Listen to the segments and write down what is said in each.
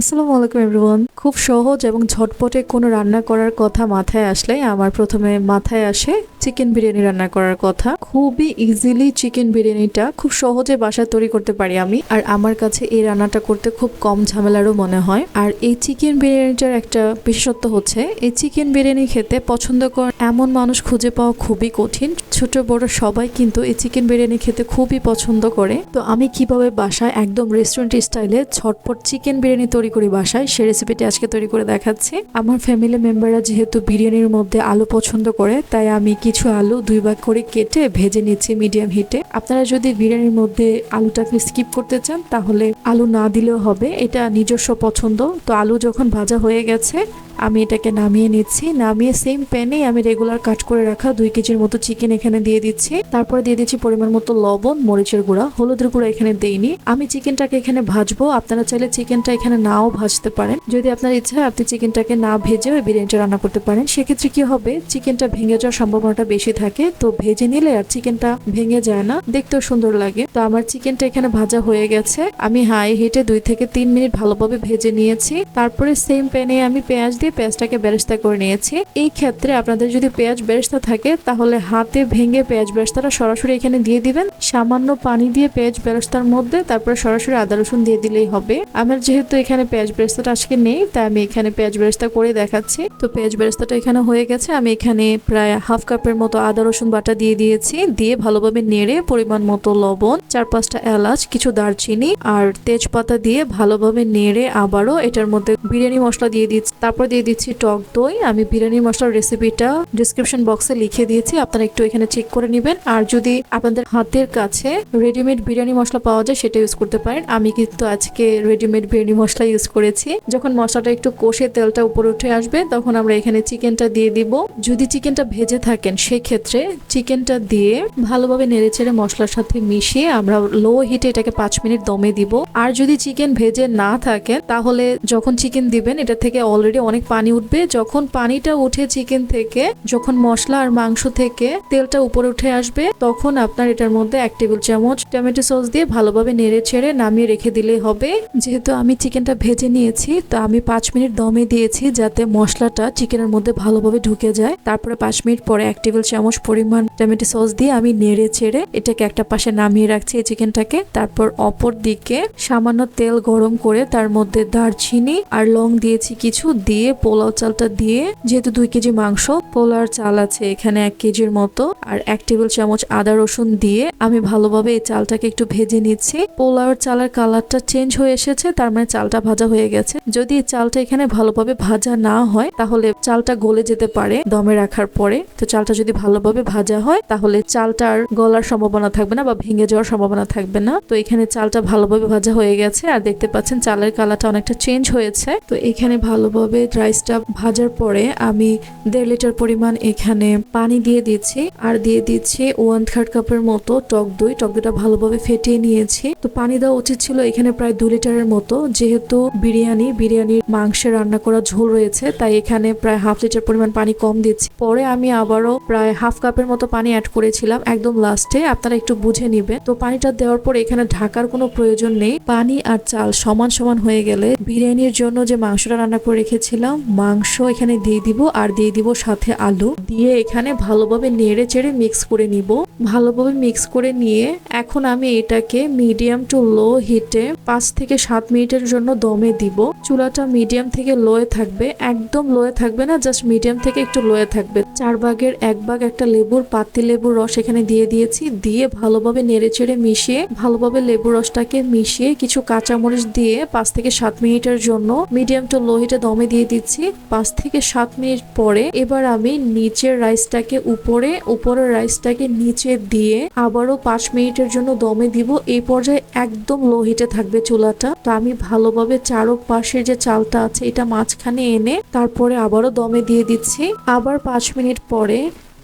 আসসালামু আলাইকুম এভরিওয়ান খুব সহজ এবং ঝটপটে কোনো রান্না করার কথা মাথায় আসলে আমার প্রথমে মাথায় আসে চিকেন বিরিয়ানি রান্না করার কথা। খুবই ইজিলি চিকেন বিরিয়ানিটা খুব সহজে বাসায় তৈরি করতে পারি আমি। আর আমার কাছে এই রান্নাটা করতে খুব কম ঝামেলারও মনে হয়। আর এই চিকেন বিরিয়ানিটার একটা বিশেষত্ব হচ্ছে, এই চিকেন বিরিয়ানি খেতে পছন্দ কর এমন মানুষ খুঁজে পাওয়া খুবই কঠিন। ছোট বড় সবাই কিন্তু এই চিকেন বিরিয়ানি খেতে খুবই পছন্দ করে। তো আমি কীভাবে বাসায় একদম রেস্টুরেন্ট স্টাইলে ছটপট চিকেন বিরিয়ানি তৈরি করি বাসায়, সে রেসিপিটি আজকে তৈরি করে দেখাচ্ছি। আমার ফ্যামিলি মেম্বাররা যেহেতু বিরিয়ানির মধ্যে আলু পছন্দ করে, তাই আমি কিছু আলু দুই ভাগ করে কেটে ভেজে নিচ্ছি মিডিয়াম হিটে আপনারা যদি বিরিয়ানির মধ্যে আলুটাকে স্কিপ করতে চান, তাহলে আলু না দিলেও হবে, এটা নিজস্ব পছন্দ। তো আলু যখন ভাজা হয়ে গেছে আমি এটাকে নামিয়ে নিচ্ছি। নামিয়ে সেম প্যানেই আমি রেগুলার কাট করে রাখা দুই কেজির মতো চিকেন এখানে দিয়ে দিচ্ছি। তারপরে দিয়ে দিচ্ছি পরিমাণ মতো লবণ, মরিচের গুঁড়া, হলুদের গুঁড়া এখানে দেইনি। আমি চিকেনটাকে এখানে ভাজবো। আপনারা চাইলে চিকেনটা এখানে নাও ভাজতে পারেন। যদি আপনার ইচ্ছা হয় আপনি চিকেনটাকে না ভেজে ওই বিরিয়ানিটা রান্না করতে পারেন। সেক্ষেত্রে কি হবে? চিকেনটা ভেঙে যাওয়ার সম্ভাবনাটা বেশি থাকে। তো ভেজে নিলে আর চিকেনটা ভেঙে যায় না। দেখতেও সুন্দর লাগে। তো আমার চিকেনটা এখানে ভাজা হয়ে গেছে। আমি হাই হিটে দুই থেকে তিন মিনিট ভালোভাবে ভেজে নিয়েছি। তারপরে সেম প্যানে আমি পেঁয়াজ দিয়ে পেঁয়াজটাকে বেরেস্তা করে নিয়েছি। এই ক্ষেত্রে আপনাদের যদি পেঁয়াজ বেরেস্তা থাকে, তাহলে হাতে ভেঙে পেঁয়াজ বেরেস্তাটা সরাসরি এখানে দিয়ে দিবেন। সামান্য পানি দিয়ে পেঁয়াজ বেরেস্তার মধ্যে তারপরে সরাসরি আদা, রসুন দিয়ে দিলেই হবে। আমার যেহেতু এখানে পেঁয়াজ বেরেস্তাটা আজকে নেই, তাই আমি এখানে পেঁয়াজ বেরেস্তা করে দেখাচ্ছি। তো পেঁয়াজ বেরেস্তাটা এখানে হয়ে গেছে। আমি এখানে প্রায় হাফ কাপের মতো আদা, রসুন বাটা দিয়ে দিয়েছি। দিয়ে ভালোভাবে নেড়ে পরিমাণ মতো লবণ, চার পাঁচটা এলাচ, কিছু দারচিনি আর তেজপাতা দিয়ে ভালোভাবে নেড়ে আবারও এটার মধ্যে বিরিয়ানি মশলা দিয়ে দিচ্ছি। তারপর দিয়ে দিচ্ছি টক দই। আমি বিরিয়ানি মশলার রেসিপিটা ডিসক্রিপশন বক্সে লিখে দিয়েছি। আপনারা একটু এখানে চেক করে নেবেন। আর যদি আপনাদের হাতের কাছে রেডিমেড বিরিয়ানি মশলা পাওয়া যায়, সেটা ইউজ করতে পারেন। আমি কিন্তু আজকে রেডিমেড বিরিয়ানি মশলা ইউজ করেছি। যখন মশলাটা একটু কষে তেলটা উপরে উঠে আসবে, তখন আমরা এখানে চিকেনটা দিয়ে দিব। যদি চিকেনটা ভেজে থাকেন, সেক্ষেত্রে চিকেনটা দিয়ে ভালোভাবে নেড়েচেড়ে মশলার সাথে মিশিয়ে আমরা লো হিটে এটাকে পাঁচ মিনিট দমে দিব। আর যদি চিকেন ভেজে না থাকে তাহলে যখন চিকেন দিবেন, এটা থেকে অলরেডি অনেক পানি উঠবে। যখন পানিটা উঠে চিকেন থেকে, যখন মশলা আর মাংস থেকে তেলটা উপরে উঠে আসবে, তখন আপনার এটার মধ্যে এক টেবিল চামচ টমেটো সস দিয়ে ভালোভাবে নেড়ে ছেড়ে নামিয়ে রেখে দিলেই হবে। যেহেতু আমি চিকেনটা ভেজে নিয়েছি, তো আমি পাঁচ মিনিট দমে দিয়েছি যাতে মশলাটা চিকেনের মধ্যে ভালোভাবে ঢুকে যায়। তারপরে পাঁচ মিনিট পরে এক টেবিল চামচ পরিমাণ টমেটো সস দিয়ে আমি নেড়ে ছেড়ে এটাকে একটা পাশে নামিয়ে রাখছি এই চিকেনটাকে তারপর অপর দিকে সামান্য তেল গরম করে তার মধ্যে দারচিনি আর লং দিয়েছি কিছু দিয়ে পোলাও চালটা দিয়ে, যেহেতু দুই কেজি মাংস পোলার চাল আছে এখানে এক কেজির মতো। আর এক টেবিল চামচ আদা রসুন দিয়ে আমি ভালোভাবে এই চালটাকে একটু ভেজে নিচ্ছি। পোলাওর চালের কালারটা চেঞ্জ হয়ে এসেছে, তার মানে চালটা ভাজা হয়ে গেছে। যদি চালটা এখানে ভালোভাবে ভাজা না হয়, তাহলে চালটা গলে যেতে পারে দমে রাখার পরে। তো চালটা যদি ভালোভাবে ভাজা হয়, তাহলে চালটার গলার সম্ভাবনা থাকবে না বা ভেঙে যাওয়ার সম্ভাবনা থাকবে না। তো এখানে চালটা ভালোভাবে ভাজা হয়ে গেছে, আর দেখতে পাচ্ছেন চালের কালারটা অনেকটা চেঞ্জ হয়েছে। তো এখানে ভালোভাবে রাইসটা ভাজার পরে আমি দেড় লিটার পরিমাণ এখানে পানি দিয়ে দিচ্ছি আর দিয়ে দিচ্ছি ওয়ান থার্ড কাপের মতো টক দই। টক দইটা ভালোভাবে ফেটিয়ে নিয়েছি। তো পানি দেওয়া উচিত ছিল এখানে প্রায় দু লিটারের মতো। যেহেতু বিরিয়ানি, বিরিয়ানির মাংসে রান্না করা ঝোল রয়েছে, তাই এখানে প্রায় হাফ লিটার পরিমাণ পানি কম দিচ্ছি। পরে আমি আবারও প্রায় হাফ কাপের মতো পানি অ্যাড করেছিলাম একদম লাস্টে আপনারা একটু বুঝে নিবেন। তো পানিটা দেওয়ার পর এখানে ঢাকার কোনো প্রয়োজন নেই। পানি আর চাল সমান সমান হয়ে গেলে বিরিয়ানির জন্য যে মাংসটা রান্না করে রেখেছিলাম মাংস এখানে দিয়ে দিব আর দিয়ে দিব সাথে আলু। দিয়ে এখানে ভালোভাবে নেড়ে চেড়ে মিক্স করে নিব। ভালোভাবে মিক্স করে নিয়ে এখন আমি এটাকে মিডিয়াম টু লো হিটে পাঁচ থেকে সাত মিনিটের জন্য দমে দিব। চুলাটা মিডিয়াম থেকে লোয়ে থাকবে। একদম লোয়ে থাকবে না জাস্ট মিডিয়াম থেকে একটু লোয়ে থাকবে। চার ভাগের এক ভাগ একটা লেবুর পাতি লেবুর রস এখানে দিয়ে দিয়েছি। দিয়ে ভালোভাবে নেড়ে চেড়ে মিশিয়ে ভালোভাবে লেবুর রসটাকে মিশিয়ে কিছু কাঁচামরিচ দিয়ে পাঁচ থেকে সাত মিনিটের জন্য মিডিয়াম টু লো হিটে দমে দিয়ে দিচ্ছি। পাঁচ থেকে সাত মিনিট পরে এবার আমি নিচের রাইসটাকে উপরে, উপরের রাইসটাকে নিচে দিয়ে আবারও পাঁচ মিনিটের জন্য দমে দিব। এই পর্যায়ে একদম লো হিটে থাকবে চুলাটা। তো আমি ভালোভাবে চারো পাশের যে চালটা আছে, এটা মাঝখানে এনে তারপরে আবারও দমে দিয়ে দিচ্ছি। আবার পাঁচ মিনিট পরে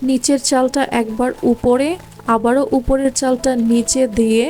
নিচের চালটা একবার উপরে, আবারও উপরের চালটা নিচে দিয়ে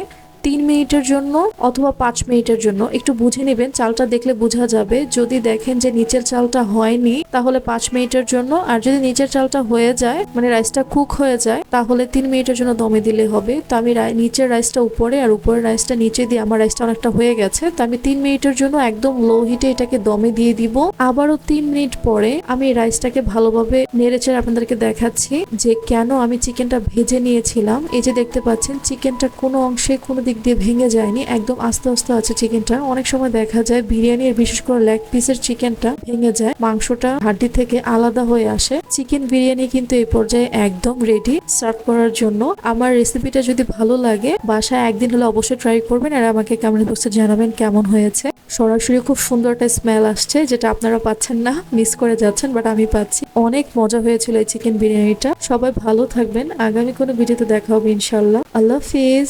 তিন মিনিটের জন্য অথবা পাঁচ মিনিটের জন্য একটু বুঝে নেবেন, চালটা দেখলে বোঝা যাবে। যদি দেখেন যে নিচের চালটা হয়নি, তাহলে পাঁচ মিনিটের জন্য, আর যদি নিচের চালটা হয়ে যায় মানে রাইসটা কুক হয়ে যায়, তাহলে তিন মিনিটের জন্য দমে দিলে হবে। তো আমি নিচের রাইসটা উপরে আর উপরের রাইসটা নিচে দিয়ে আমার রাইসটা অনেকটা হয়ে গেছে। তো আমি তিন মিনিটের জন্য একদম লো হিটে এটাকে দমে দিয়ে দিব। আবারও তিন মিনিট পরে আমি রাইসটাকে ভালোভাবে নেড়েচেড়ে আপনাদেরকে দেখাচ্ছি যে কেন আমি চিকেনটা ভেজে নিয়েছিলাম। এই যে দেখতে পাচ্ছেন, চিকেনটা কোনো অংশে কোনো দিক দিয়ে ভেঙে যায়নি, একদম আস্তে আস্তে আছে চিকেনটা অনেক সময় দেখা যায় বিরিয়ানির বিশেষ করে লেগ পিসের চিকেনটা ভেঙে যায়, মাংসটা হাড্ডি থেকে আলাদা হয়ে আসে। চিকেন বিরিয়ানি কিন্তু এই পর্যায়ে একদম রেডি সার্ভ করার জন্য। আমার রেসিপিটা যদি ভালো লাগে, বাসায় একদিন হলে অবশ্যই ট্রাই করবেন আর আমাকে কমেন্ট বক্সে জানাবেন কেমন হয়েছে। সরাসরি খুব সুন্দর একটা স্মেল আসছে, যেটা আপনারা পাচ্ছেন না মিস করে যাচ্ছেন বাট আমি পাচ্ছি। অনেক মজা হয়েছিল এই চিকেন বিরিয়ানিটা। সবাই ভালো থাকবেন, আগামী কোনো ভিডিওতে দেখা হবে ইনশাল্লাহ আল্লাহ হাফিজ।